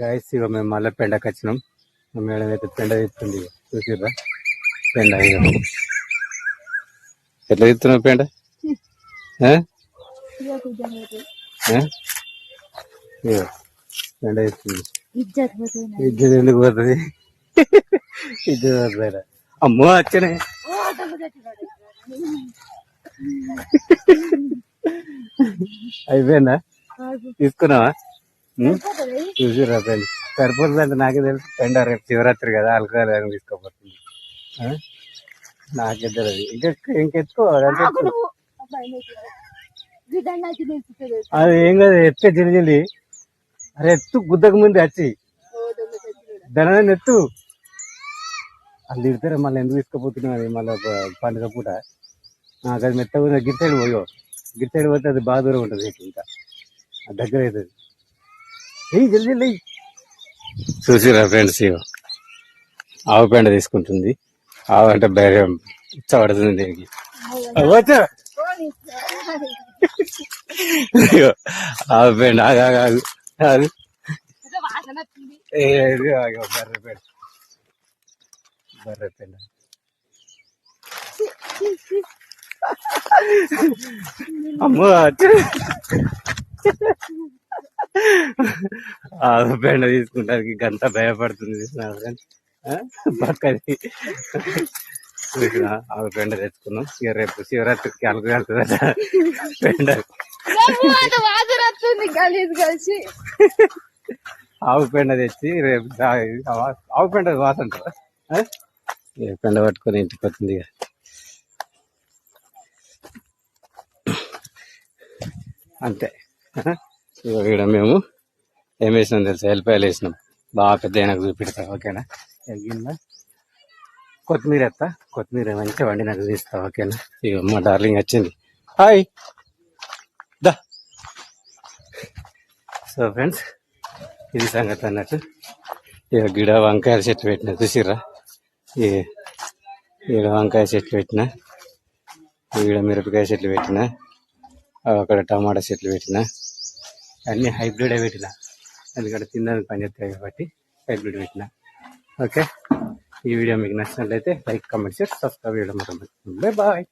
Guys ఇక మేము మళ్ళీ పెండకి వచ్చినాం. మా మేడం అయితే పెండ తీస్తుంది చూసిర్రా? పెండ ఎట్లా తీస్తున్నావు పెండ? పెండ తీస్తుంది ఇజ్జత్ ఎందుకు పోతుంది? ఇద్దరు పోతుంది అమ్మో వచ్చనే అయిపోయిందా? తీసుకున్నావా? ఉం? చూసిరా పెండ సరిపోతుంది అంటే నాకే తెలుసు. పెండ రేపు శివరాత్రి కదా ఆల్కహాల్ అని తీసుకోపోతుంది? నాకే తెలియదు ఇంకా ఇంకెత్తుకో అదంతా ఎత్తుకో. అది ఏం కాదు ఎత్తే జల్లి జల్లి అరే ఎత్తు గుద్దకు ముందు వచ్చి ధనాన్ని ఎత్తు వాళ్ళు తిడతారా మళ్ళీ ఎందుకు తీసుకుపోతున్నావు అది? మళ్ళీ పండుగ పూట. నాకు అది మెత్తగా గిట్టేడు పోయో. గిట్టేడు పోతే అది బాగా దూరం ఉంటుంది ఇంకా. దగ్గర అవుతుంది. జల్దీ జల్దీ చూసిరా ఫ్రెండ్స్ ఆవు పెండ తీసుకుంటుంది. ఆవు అంటే బయట ఇచ్చబడుతుంది దీనికి. ఆవు పెండ ఆగు ఆగు బర్రె పెండ. బర్రె పెండ. అమ్మో ఆవు పెండ తీసుకుంటానికి గంట భయపడుతుంది. ఆ? పక్కది. ఆవు పెండ తెచ్చుకున్నాం. ఇక రేపు శివరాత్రికి అలుగు గలీజ్ కలిసి. ఆవు పెండ తెచ్చి రేపు ఆవు- పెండ? ఆ? ఇక పెండ పట్టుకొని ఇంటికి వస్తుంది ఇక. అంతే. ఇక్కడ మేము ఏం వేసినాం తెలుసా? ఎల్లిపాయలు వేసినాం. బాగా పెద్ద అయినాక చూపిస్తా ఓకేనా? తగ్గిందా కొత్తిమీర ఎత్తా. కొత్తిమీర మంచిగా వండి నాకు తీస్తా ఓకేనా? ఇక మా డార్లింగ్ వచ్చింది. హాయ్! దా! సో ఫ్రెండ్స్ ఇది సంగతి అన్నట్టు. ఇక గిడ వంకాయల చెట్టు పెట్టిన చూసిర్రా? ఈ ఈడ వంకాయ చెట్లు పెట్టిన ఈడ మిరపకాయ చెట్లు పెట్టిన అక్కడ టమాటా చెట్లు పెట్టిన అన్ని హైబ్రిడ్ పెట్టిన. ఎందుకంటే తినడానికి పనిచేస్తాయి కాబట్టి హైబ్రిడ్ పెట్టిన. ఓకే? ఈ వీడియో మీకు నచ్చినట్లయితే లైక్ కమెంట్ చేసి సబ్స్క్రైబ్ చేయడం బాయ్.